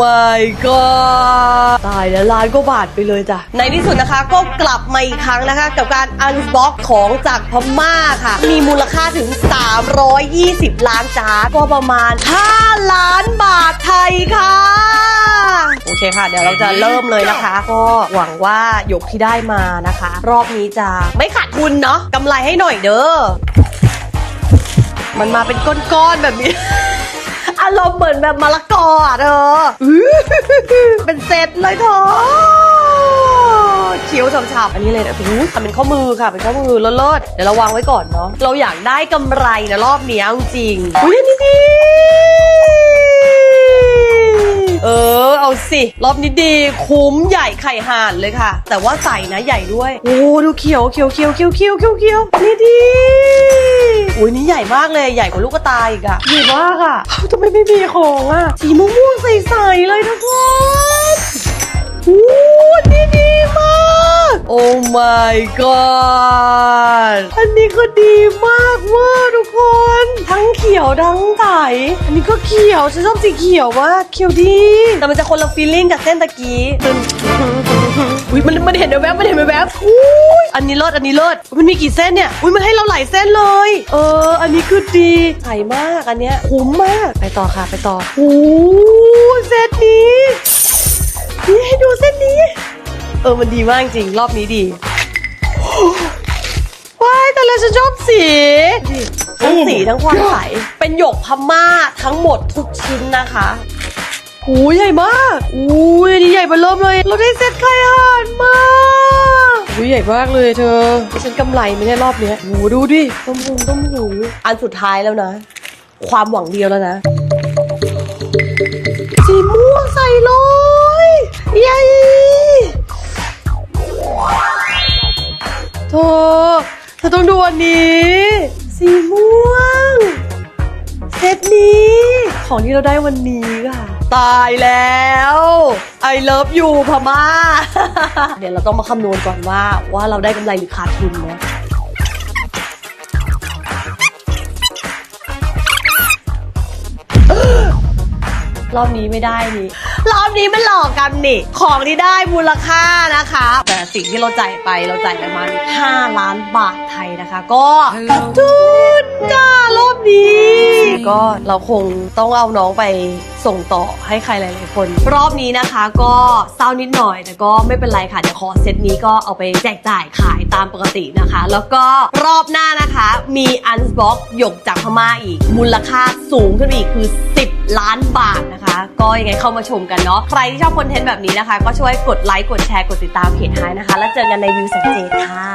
my god ตายแล้วล้านกว่าบาทไปเลยจ้ะ ในที่สุดนะคะก็กลับมาอีกครั้งนะคะ กับการอันบ็อกของจากพม่าค่ะ มีมูลค่าถึง 320 ล้านจาร์ก็ประมาณ 5 ล้านบาทไทยค่ะ โอเคค่ะ เดี๋ยวเราจะเริ่มเลยนะคะ ก็หวังว่าหยกที่ได้มานะคะ รอบนี้จะไม่ขาดทุนเนาะกำไรให้หน่อยเด้อมันมาเป็นก้อนๆแบบนี้ อารมณ์เหมือนแบบมะละกออะเธออื้อ เป็นเซตเลยเธอเคี้ยวฉ่ำๆอันนี้เลยนะทำเป็นข้อมือค่ะ เป็นข้อมือเลิศๆเดี๋ยวเราวางไว้ก่อนเนาะ เราอยากได้กำไรนะรอบนี้จริงอุ้ยอันนี้ดีเออ เอาสิ รอบนี้ดี คุ้มใหญ่ไข่ห่านเลยค่ะ แต่ว่าใส่นะใหญ่ด้วย โอ้ ดูเขียวเขียวเขียวเขียวเขียวเขียวเขียวนี่ดี อุ้ยนี่ใหญ่มากเลยใหญ่กว่าลูกกระตายอีกอะใหญ่มากอะเอ้าทำไมไม่มีของอะสีม่วงๆใสๆเลยทุกคนโอ้นี่ดีมาก โอ้ my god อันนี้ก็ดีมากเว่าทุกคน ทั้งเขียวทั้งใสอันนี้ก็เขียวฉันชอบสีเขียวมากเขียวดี แต่มันจะคนละฟีลลิ่งกับเส้นตะกี้ตึงอุ้ยมันมันเห็นแวบๆมันเห็นแวบๆอุ้ย อันนี้เลิศอันนี้เลิศมันมีกี่เส้นเนี่ยอุ้ยมันให้เราหลายเส้นเลย เออ อันนี้คือดีใสมากอันเนี้ยคุ้มมากไปต่อค่ะไปต่อโอ้เซตนี้นี่ให้ดูเส้นนี้ เออมันดีมากจริงรอบนี้ดีว้ายแต่ละฉันชอบสีทั้งสีทั้งความใสเป็นหยกพม่าทั้งหมดทุกชิ้นนะคะหูใหญ่มากอุ้ยอันนี่ใหญ่เบอเริ่มเลย เราได้เซตไข่ห่านมา อุ้ยใหญ่มากเลยเธอฉันกำไรไหม่ใช่รอบเนี้ยหูดูดิต้มหูต้มหูอันสุดท้ายแล้วนะ ความหวังเดียวแล้วนะสีม่วงใส่เลยเย้เธอเธอต้องดูอันนี้ สีม่วงเซตนี้ ของที่เราได้วันนี้ค่ะ ตายแล้ว I love you พม่า เดี๋ยวเราต้องมาคำนวณก่อนว่าว่าเราได้กำไรหรือขาดทุนนะ รอบนี้ไม่ได้นี่ รอบนี้มันหลอกกันนี่ ของที่ได้มูลค่านะคะ แต่สิ่งที่เราจ่ายไปเราจ่ายไประมาณ5ล้านบาทไทยนะคะ ก็ทุนจ้ารอบนี้ ก็เราคงต้องเอาน้องไปส่งต่อให้ใครหลายๆคน รอบนี้นะคะก็เศร้านิดหน่อย แต่ก็ไม่เป็นไรค่ะเดี๋ยวขอเซตนี้ก็เอาไปแจกจ่ายขายตามปกตินะคะ แล้วก็รอบหน้านะคะ มีอันบ็อกหยกจากพม่าอีก มูลค่าสูงขึ้นอีกคือ 10 ล้านบาทนะคะ ก็ยังไงเข้ามาชมกันเนาะใครที่ชอบคอนเทนต์แบบนี้นะคะ ก็ช่วยกดไลค์กดแชร์กดติดตามเพจไฮนะคะ แล้วเจอกันในวิวสังเจตค่ะ